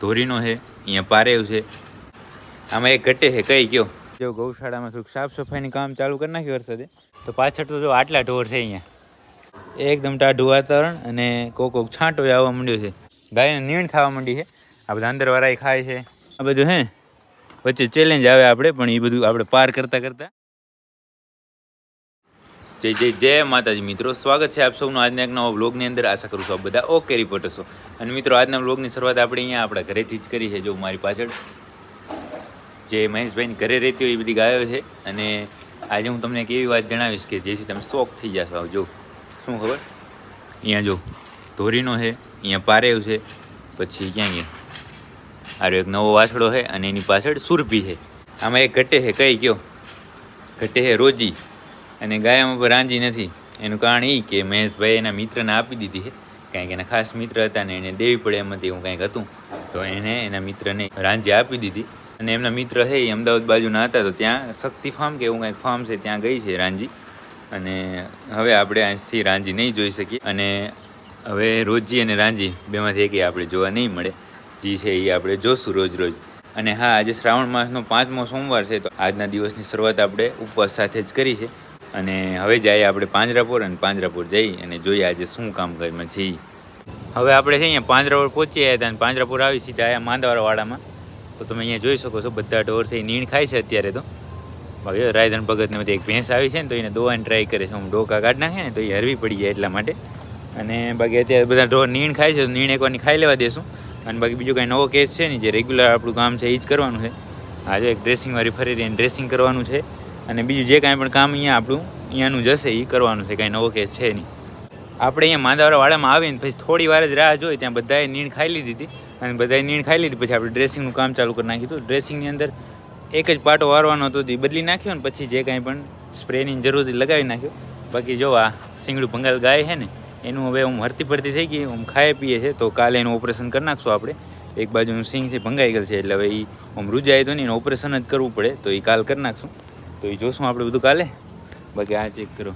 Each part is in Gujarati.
ધોરીનો છે, અહીંયા પારેવ છે. આમાં એક ઘટે છે, કઈ ગયો જો ગૌશાળામાં થોડુંક સાફ સફાઈનું કામ ચાલુ કરી નાખ્યું વરસાદે, તો પાછળ તો જો આટલા ઢોર છે અહીંયા. એકદમ ટાઢું વાતાવરણ અને કોક કોક છાંટો આવવા માંડ્યો છે. ગાયને નીણ થવા માંડી છે. આ બધા અંદરવાળા ખાય છે. આ બધું હે વચ્ચે ચેલેન્જ આવે આપણે, પણ એ બધું આપણે પાર કરતાં કરતા. જય જય જય માતાજી. મિત્રો, સ્વાગત છે આપ સૌનું આજના એક નવા બ્લોગની અંદર. આશા કરું છું આપ બધા ઓકે રિપોર્ટર છો. અને મિત્રો, આજના બ્લોગની શરૂઆત આપણે અહીંયા આપણા ઘરેથી જ કરી છે. જો મારી પાછળ જે મહેશભાઈની ઘરે રહેતી હોય એ બધી ગાયો છે. અને આજે હું તમને એક એવી વાત જણાવીશ કે જેથી તમે શોખ થઈ જશો. જો. શું ખબર? અહીંયા જો ધોરીનો છે, અહીંયા પારેવ છે, પછી ક્યાં અહીંયા? આરો એક નવો વાછડો છે અને એની પાછળ સુરભી છે. આમાં એક ઘટે છે. કઈ ગયો ઘટે છે રોજી. અને ગાયામાં પર રાંજી નથી. એનું કારણ એ કે મહેશભાઈ એના મિત્રને આપી દીધી છે. કારણ કે એના ખાસ મિત્ર હતા ને એને દેવી પડે એમ હતી એવું કાંઈક હતું. તો એને એના મિત્રને રાંજી આપી દીધી. અને એમના મિત્ર છે એ અમદાવાદ બાજુના હતા, તો ત્યાં શક્તિ ફાર્મ કે એવું કાંઈક ફાર્મ છે, ત્યાં ગઈ છે રાંજી. અને હવે આપણે અહીંથી રાંજી નહીં જોઈ શકીએ. અને હવે રોજી અને રાંજી બેમાંથી એકે આપણે જોવા નહીં મળે. જે છે એ આપણે જોશું રોજ રોજ. અને હા, આજે શ્રાવણ માસનો પાંચમો સોમવાર છે, તો આજના દિવસની શરૂઆત આપણે ઉપવાસ સાથે જ કરી છે. અને હવે જઈએ આપણે પાંજરાપુર અને પાંજરાપુર જઈ અને જોઈએ આજે શું કામ કરીમાં છીએ હવે આપણે છે અહીંયા પાંજરાપુર પહોંચી આવ્યા હતા અને પાંજરાપુર આવી સીધા આવ્યા માંદવાડામાં તો તમે અહીંયા જોઈ શકો છો બધા ઢોર છે એ નીણ ખાય છે અત્યારે તો. બાકી રાયધન ભગતને બધી એક ભેંસ આવી છે ને તો એને દોવાની ટ્રાય કરે છે. હું ડોકા કાઢ નાખે ને તો એ હરવી પડી જાય એટલા માટે. અને બાકી અત્યારે બધા ઢોર નીણ ખાય છે તો નીણ એકવાની ખાઈ લેવા દેશું. અને બાકી બીજો કાંઈ નવો કેસ છે ને જે રેગ્યુલર આપણું કામ છે એ જ કરવાનું છે. આજે એક ડ્રેસિંગવાળી ફરી રહીને ડ્રેસિંગ કરવાનું છે. અને બીજું જે કાંઈ પણ કામ અહીંયા આપણું અહીંયાનું જશે એ કરવાનું છે, કાંઈ નવો કેસ છે નહીં. આપણે અહીંયા માંદાવાળા વાડામાં આવીને પછી થોડી વાર જ રાહ જોઈ, ત્યાં બધાએ નીણ ખાઈ લીધી હતી. અને બધાએ નીણ ખાઈ લીધી, પછી આપણે ડ્રેસિંગનું કામ ચાલુ કરી નાખ્યું હતું. ડ્રેસિંગની અંદર એક જ પાટો વારવાનો હતો, તે બદલી નાખ્યો ને પછી જે કાંઈ પણ સ્પ્રેની જરૂર હતી લગાવી નાખ્યો. બાકી જો આ સિંગડું ભંગાલ ગાય છે ને, એનું હવે હું હરતી ફરતી થઈ ગઈ હું ખાઈ પીએ છે, તો કાલે એનું ઓપરેશન કરી નાખશું આપણે. એક બાજુનું સિંગ છે, ભંગાઈ ગયેલ છે, એટલે હવે એ આમ રૂજાય તો નહીં એનું ઓપરેશન જ કરવું પડે, તો એ કાલ કરી નાખશું. તો એ જોશું આપણે બધું કાલે. બાકી આ ચેક કરો.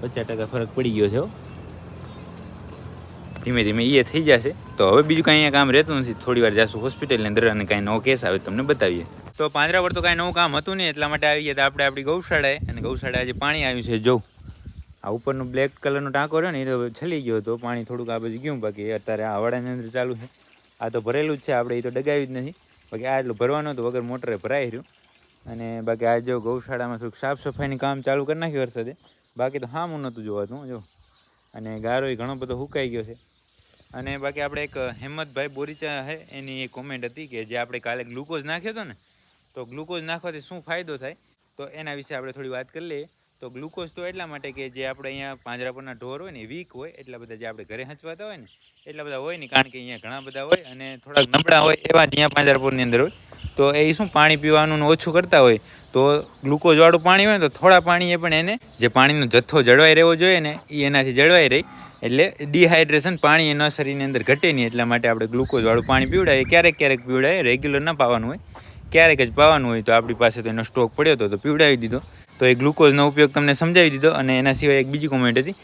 પચાસ ટકા ફરક પડી ગયો છે. ધીમે ધીમે એ થઈ જશે. તો હવે બીજું કાંઈ અહીંયા કામ રહેતું નથી. થોડી વાર જશું હોસ્પિટલની અંદર અને કાંઈ નવો કેસ આવે તમને બતાવીએ. તો પાંજરા પર તો કાંઈ નવું કામ હતું નહીં, એટલા માટે આવી ગયા હતા આપણે આપણી ગૌશાળાએ, અને ગૌશાળાએ આજે પાણી આવ્યું છે. જો, આ ઉપરનું બ્લેક કલરનો ટાંકો રહ્યો ને એ તો છલી ગયો હતો. પાણી થોડુંક આ બાજુ ગયું, બાકી અત્યારે આ વાડાની અંદર ચાલુ છે. આ તો ભરેલું જ છે, આપણે એ તો ડગાવ્યું જ નથી. બાકી આ એટલું ભરવાનું હતું, વગર મોટરે ભરાઈ રહ્યું. અને બાકી આ જો ગૌશાળામાં થોડુંક સાફ સફાઈનું કામ ચાલુ કરી નાખ્યું વરસાદે. બાકી તો હામું નહોતું જોવાતું જો. અને ગારો ઘણો બધો હુકાઈ ગયો છે. અને બાકી આપણે એક હેમતભાઈ બોરીચા છે એની એક કોમેન્ટ હતી કે જે આપણે કાલે ગ્લુકોઝ નાખ્યો હતો ને, તો ગ્લુકોઝ નાખવાથી શું ફાયદો થાય? તો એના વિશે આપણે થોડી વાત કરી લઈએ. તો ગ્લુકોઝ તો એટલા માટે કે જે આપણે અહીંયા પાંજરાપરના ઢોર હોય ને વીક હોય, એટલા બધા જે આપણે ઘરે હંચવાતા હોય ને, એટલા બધા હોય ને, કારણ કે અહીંયા ઘણા બધા હોય અને થોડાક નબળા હોય એવા જ અહીંયા પાંજરાપુરની અંદર હોય. તો એ શું પાણી પીવાનું ઓછું કરતા હોય, તો ગ્લુકોઝવાળું પાણી હોય ને તો થોડા પાણીએ પણ એને, જે પાણીનો જથ્થો જળવાઈ રહેવો જોઈએ ને એ એનાથી જળવાઈ રહી. એટલે ડિહાઇડ્રેશન પાણી એના શરીરની અંદર ઘટે નહીં, એટલા માટે આપણે ગ્લુકોઝવાળું પાણી પીવડાવીએ. ક્યારેક ક્યારેક પીવડાવીએ રેગ્યુલર ના પાવાનું હોય. ક્યારેક જ પાવાનું હોય, તો આપણી પાસે તો એનો સ્ટોક પડ્યો હતો તો પીવડાવી દીધો. તો એ ગ્લુકોઝનો ઉપયોગ તમને સમજાવી દીધો અને એના સિવાય એક બીજી કોમેન્ટ હતી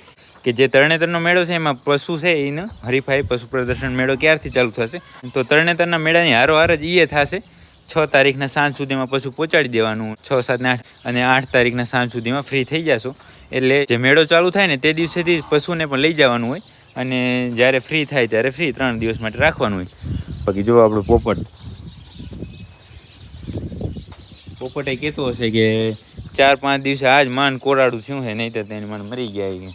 કે જે તરણેતરનો મેળો છે એમાં પશુ છે એનો હરીફાઈ પશુ પ્રદર્શન મેળો ક્યારથી ચાલુ થશે? તો તરણેતરના મેળાની હારોહાર જ એ થશે. છ તારીખના સાંજ સુધીમાં પશુ પહોંચાડી દેવાનું. છ, સાત આઠ અને આઠ તારીખના સાંજ સુધીમાં ફ્રી થઈ જશો. એટલે જે મેળો ચાલુ થાય ને તે દિવસેથી પશુને પણ લઈ જવાનું હોય. અને જ્યારે ફ્રી થાય ત્યારે ફ્રી ત્રણ દિવસ માટે રાખવાનું હોય. બાકી જો આપણું પોપટ. પોપટે કહેતો હશે કે ચાર પાંચ દિવસે આજ માન કોરાડું થયું છે નહીં તો તેને મને મરી ગયા.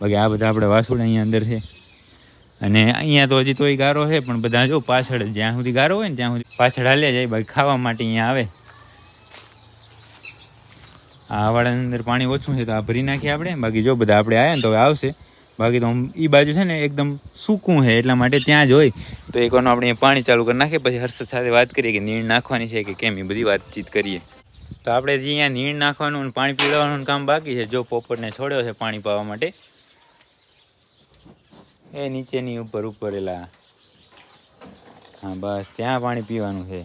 બાકી આ બધા આપણે વાસુડા અહીંયા અંદર છે. અને અહીંયા તો હજી તોય ગારો છે, પણ બધા જો પાછળ જ્યાં સુધી ગારો હોય ને ત્યાં સુધી પાછળ હાલે જાય, બાકી ખાવા માટે અહીંયા આવે. આ વાળા અંદર પાણી ઓછું છે તો આ ભરી નાખીએ આપણે. બાકી જો બધા આપણે આવ્યા ને તો આવશે. બાકી તો એ બાજુ છે ને એકદમ સૂકું છે, એટલા માટે ત્યાં જ હોય. તો એક વાર આપણે પાણી ચાલુ કરી નાખીએ, પછી હર્ષદ સાથે વાત કરીએ કે નીણ નાખવાની છે કે કેમ, એ બધી વાતચીત કરીએ. તો આપણે જે અહીંયા નીણ નાખવાનું અને પાણી પીવડાવવાનું કામ બાકી છે, જો પોપટને છોડ્યો છે પાણી પાવા માટે. એ નીચેની ઉપર ઉપર એલા હા, બસ, ત્યાં પાણી પીવાનું છે.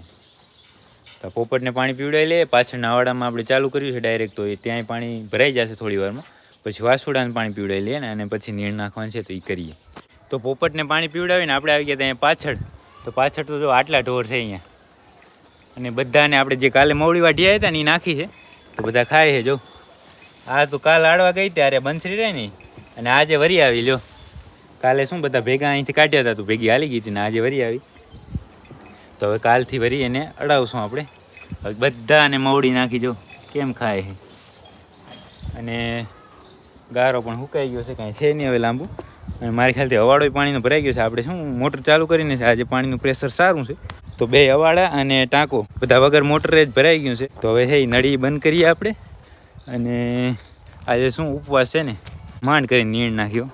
તો પોપટને પાણી પીવડાવી લે પાછળ નાવાડામાં આપણે ચાલુ કર્યું છે ડાયરેક્ટ, તો એ ત્યાંય પાણી ભરાઈ જશે થોડી વારમાં. પછી વાસુડાને પાણી પીવડાવી લઈએ ને, અને પછી નીણ નાખવાનું છે તો એ કરીએ. તો પોપટને પાણી પીવડાવીને આપણે આવી ગયા ત્યાં પાછળ. તો પાછળ તો જો આટલા ઢોર છે અહીંયા. અને બધાને આપણે જે કાલે મવડી વાઢી હતા ને એ નાખી છે. તો બધા ખાય છે, જો. આ તો કાલ આડવા ગઈ ત્યારે બંસરી રહે ને અને આજે વરી આવી, લ્યો. કાલે શું બધા ભેગા અહીંથી કાઢ્યા હતા, તું ભેગી હાલી ગઈ હતી ને આજે વરી આવી. તો હવે કાલથી વરી એને અડાવશું આપણે. બધાને મવડી નાખી, જો. કેમ ખાય છે? અને ગારો પણ સુકાઈ ગયો છે, કાંઈ છે નહીં હવે લાંબુ. અને મારી ખ્યાલથી હવાડો પાણીનો ભરાઈ ગયો છે. આપણે શું મોટર ચાલુ કરીને આજે પાણીનું પ્રેશર સારું છે. તો બે અવાડા અને ટાંકો. બધા વગર મોટરે જ ભરાઈ ગયું છે. તો હવે છે નળી બંધ કરીએ આપણે. અને આજે શું ઉપવાસ છે ને? માંડ કરીને નીણ નાખ્યો.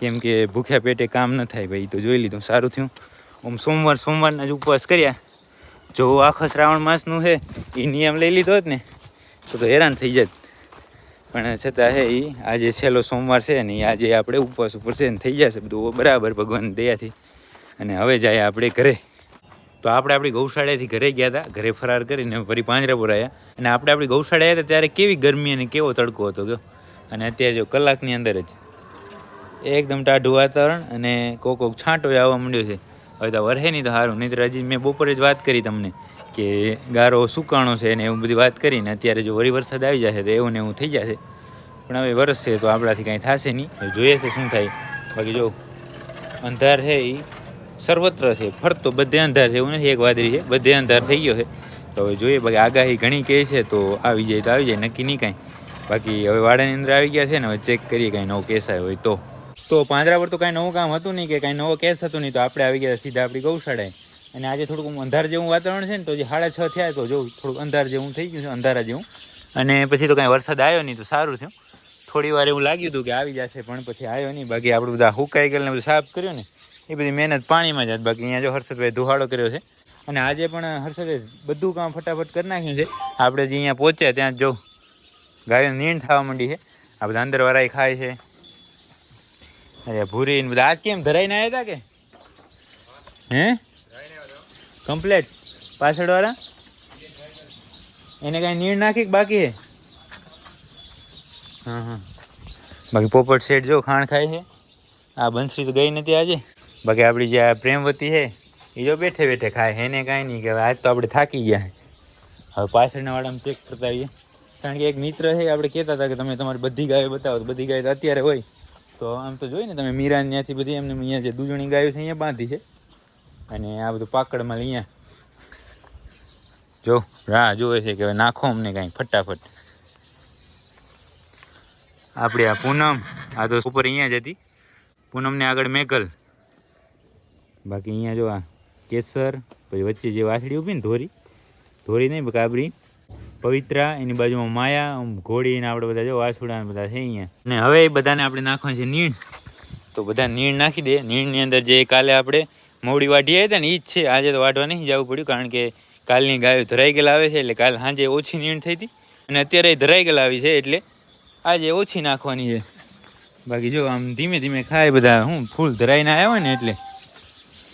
કેમ કે ભૂખ્યા પેટે કામ ન થાય ભાઈ, તો જોઈ લીધું, સારું થયું. આમ સોમવાર સોમવારના જ ઉપવાસ કર્યા. જો આખા શ્રાવણ માસનું છે એ નિયમ લઈ લીધો જ ને તો હેરાન થઈ જાત. પણ છતાં હે એ આજે છેલ્લો સોમવાર છે ને આજે આપણે ઉપવાસ ઉપર છે ને થઈ જશે બધું બરાબર ભગવાન દયાથી. અને હવે જાય આપણે ઘરે. તો આપણે આપણી ગૌશાળાથી ઘરે ગયા હતા, ઘરે ફરાર કરીને ફરી પાંજરા આવ્યા અને આપણે આપણી ગૌશાળા હતા ત્યારે કેવી ગરમી અને કેવો તડકો હતો ગયો અને અત્યારે જો કલાકની અંદર જ. એકદમ ટાઢું વાતાવરણ અને કોક કોક છાંટો આવવા માંડ્યો છે. હવે તો વરહે નહીં તો સારું નહીં તો હજી મેં બપોરે જ વાત કરી તમને કે ગારો સુકાણો છે ને એવું બધી વાત કરીને અત્યારે જો વળી વરસાદ આવી જશે તો એવું ને એવું થઈ જશે. પણ હવે વરસશે તો આપણાથી કાંઈ થશે નહીં. જોઈએ છે શું થાય. બાકી જો અંધાર છે એ સર્વત્ર છે, ફરતો બધે અંધાર છે એવું નથી એક વાદળી છે, બધે અંધાર થઈ ગયો છે. તો હવે જોઈએ, બાકી આગાહી ઘણી કહે છે તો આવી જાય તો આવી જાય, નક્કી નહીં કાંઈ. બાકી હવે વાડાની અંદર આવી ગયા છે ને, હવે ચેક કરીએ કાંઈ નવો કેસ આવ્યો હોય તો. તો પાંદરા પર તો કાંઈ નવું કામ હતું નહીં કે કાંઈ નવો કેસ હતો નહીં, તો આપણે આવી ગયા સીધા આપણી ગૌશાળાએ. અને આજે થોડુંક અંધાર જેવું વાતાવરણ છે ને, તો જે સાડા છ થયા તો જો થોડુંક અંધાર જેવું થઈ ગયું છે, અંધારા જેવું. અને પછી તો કાંઈ વરસાદ આવ્યો નહીં, તો સારું થયું. થોડી વાર એવું લાગ્યું હતું કે આવી જશે, પણ પછી આવ્યો નહીં. બાકી આપણે બધા હુકાઈ ગયેલ બધું સાફ કર્યું ને, એ બધી મહેનત પાણીમાં જ. બાકી અહીંયા જો હર્ષદભાઈ ધુહાડો કર્યો છે. અને આજે પણ હર્ષદે બધું કામ ફટાફટ કરી નાખ્યું છે. આપણે જે અહીંયા પહોંચ્યા ત્યાં જો ગાયો નીણ થવા માંડી છે. આ બધા અંદરવાળા ખાય છે. અરે ભૂરી ને બધા. આજ કેમ ધરાઈને આવ્યા હતા કે? હે? કમ્પ્લેટ પાછળ વાળા એને કાંઈ નીર નાખી બાકી હે? હા હા. બાકી પોપટ શેઠ જો ખાણ ખાય છે. આ બંસરી તો ગઈ નથી આજે. બાકી આપણી જે પ્રેમવતી છે, એ જો બેઠે બેઠે ખાય એને કાંઈ નહીં કે આજ તો આપણે થાકી ગયા. હવે પાછળના વાળામાં ચેક કરતા આવીએ. કારણ કે એક મિત્ર છે આપણે કહેતા હતા કે તમે તમારી બધી ગાયો બતાવો. બધી ગાય અત્યારે હોય. તો આમ તો જોઈને તમે મીરાને ત્યાંથી બધી એમને અહીંયા જે દૂધણી ગાયો છે, અહીંયા બાંધી છે. અને આ બધું પાકડમાં અહીંયા જો, રાહ જોવે છે કે હવે નાખો અમને કાંઈ, ફટાફટ. આપણે આ પૂનમ, આ તો ઉપર અહીંયા જ હતી. પૂનમને આગળ મેઘલ. બાકી અહીંયા જો આ કેસર, પછી વચ્ચે જે વાસળી ઊભી ને ધોરી. ધોરી નહીં કાબરી પવિત્રા, એની બાજુમાં માયા ઘોડી ને આપણે બધા જો વાસુડા બધા છે અહીંયા. અને હવે એ બધાને આપણે નાખવાનું છે નીણ. તો બધા નીણ નાખી દે. નીણની અંદર જે કાલે આપણે મોડી વાઢી હતા ને એ જ છે. આજે તો વાઢવા નહીં જવું પડ્યું, કારણ કે કાલની ગાયો ધરાઈ ગયેલા આવે છે, એટલે કાલ સાંજે ઓછી નીણ થઈ હતી. અને અત્યારે ધરાઈ ગયેલા આવી છે, એટલે આજે ઓછી નાખવાની છે. બાકી જો આમ ધીમે ધીમે ખાય બધા. હું ફૂલ ધરાઈને આવ્યા હોય ને, એટલે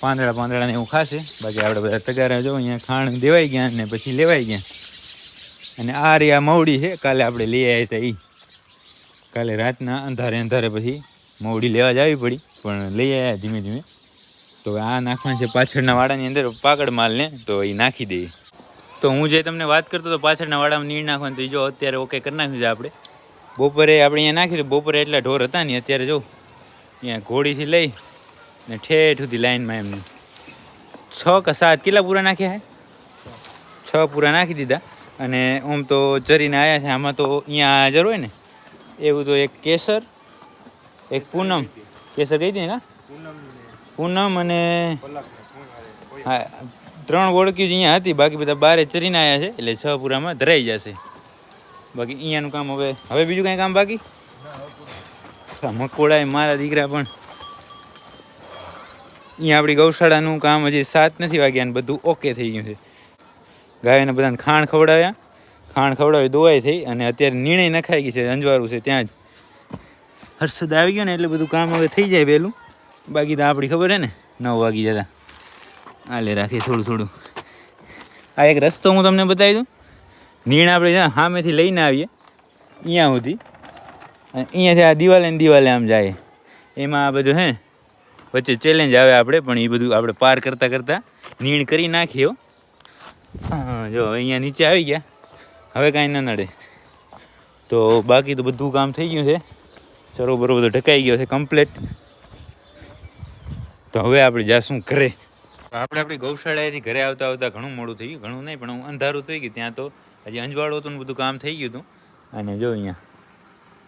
પાંદડા પાંદડાને એવું ખાશે. બાકી આપણે બધા તગારા જો અહીંયા ખાણ દેવાઈ ગયા ને પછી લેવાઈ ગયા. અને આ રહી આ મવડી છે. કાલે આપણે લઈ આવ્યા હતા એ કાલે રાતના અંધારે અંધારે પછી મવડી લેવા જ આવી પડી, પણ લઈ આવ્યા ધીમે ધીમે. તો આ નાખવાના છે પાછળના વાડાની અંદર પાકડ માલને, તો એ નાખી દઈએ તો હું જે તમને વાત કરતો હતો પાછળના વાડામાં નીર નાખવાનું, તો જો અત્યારે ઓકે કરી નાખ્યું છે આપણે. બપોરે આપણે અહીંયા નાખી તો બપોરે એટલા ઢોર હતા ને અત્યારે જો, અહીંયા ઘોડીથી લઈ ને ઠેઠ સુધી લાઈનમાં એમને. છ કે સાત કેટલા પૂરા નાખ્યા હે છ પૂરા નાખી દીધા. અને આમ તો ચરીને આવ્યા છે. આમાં તો અહીંયા હાજર હોય ને, એવું તો એક કેસર, એક પૂનમ. કેસર કહી દઈએ ને? પૂનમ અને હા, ત્રણ ઓળખી જ અહીંયા હતી. બાકી બધા બારે ચરીને આવ્યા છે. એટલે છ પૂરામાં ધરાઈ જશે. બાકી અહીંયાનું કામ હવે હવે બીજું કાંઈ કામ બાકી? મકોડા મારા દીકરા પણ અહીંયા આપણી ગૌશાળાનું કામ હજી સાત નથી વાગ્યા ને બધું ઓકે થઈ ગયું છે. ગાયોને બધાને ખાણ ખવડાવ્યા. ખાણ ખવડાવી દોવાઈ થઈ અને અત્યારે નિર્ણય નખાઈ ગઈ છે અંજવારું છે ત્યાં જ. હર્ષદ આવી ગયો ને એટલે બધું કામ હવે થઈ જાય પહેલું બાકી તો આપણી ખબર છે ને નવ વાગી જતા. હાલે રાખીએ થોડું થોડું. આ એક રસ્તો હું તમને બતાવી દઉં. નીણ આપણે જ્યાં સામેથી લઈને આવીએ અહીંયા સુધી. અને અહીંયાથી આ દિવાલે દિવાલે આમ જાય. એમાં આ બધું હે વચ્ચે ચેલેન્જ આવે આપણે પણ એ બધું આપણે પાર કરતાં કરતાં નીણ કરી હો. હા, જો અહીંયા નીચે આવી ગયા. હવે કાંઈ ન નડે. તો બાકી તો બધું કામ થઈ ગયું છે. સરોવર બધો ઢકાઈ ગયો છે કમ્પ્લેટ તો હવે આપણે જાશું ઘરે. આપણે આપણી ગૌશાળાએથી ઘરે આવતા આવતા ઘણું મોડું થઈ ગયું. ઘણું નહીં, પણ અંધારું થઈ ગયું. ત્યાં તો હજી અંજવાળું હતું બધું કામ થઈ ગયું હતું. અને જો અહીંયા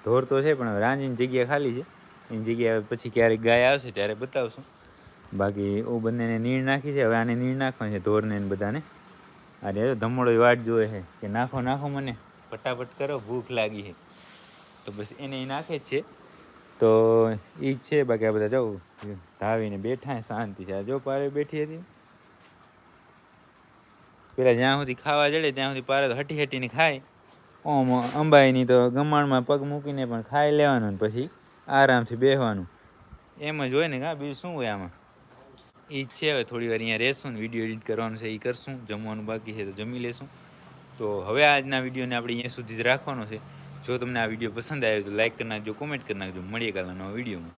ઢોર તો છે, પણ રાંજીની જગ્યા ખાલી છે. એની જગ્યાએ પછી ક્યારેક ગાય આવશે ત્યારે બતાવશું. બાકી ઓ બંનેને નીર નાખી છે. હવે આને નીણ નાખવાની છે ઢોરને બધાને. અરે ધમડો વાટ જોવે છે કે નાખો નાખો મને. ફટાફટ કરો, ભૂખ લાગી છે. તો બસ એને એ નાખે છે. તો એ છે બાકી આ બધા જાઉં ધાવીને બેઠા શાંતિ છે. જો પારે બેઠી હતી. પેલા જ્યાં સુધી ખાવા જડે ત્યાં સુધી પારે તો હટી હટીને ખાય. ઓમ અંબાઈની તો ગમાણમાં પગ મૂકીને પણ ખાઈ લેવાનું ને પછી આરામથી બેસવાનું એમ જ હોય ને કાં બીજું શું હોય આમાં? એ છે, હવે થોડી વાર અહીંયા રહેશું ને વીડિયો એડિટ કરવાનું છે એ કરશું. જમવાનું બાકી છે તો જમી લેશું. તો હવે આજના વિડીયોને આપણે અહીંયા સુધી જ રાખવાનો છે. જો તમને આ વીડિયો પસંદ આવ્યો તો લાઇક કરી નાખજો, કોમેન્ટ કરી નાખજો. મળીએ કાલના નવા વિડીયોમાં.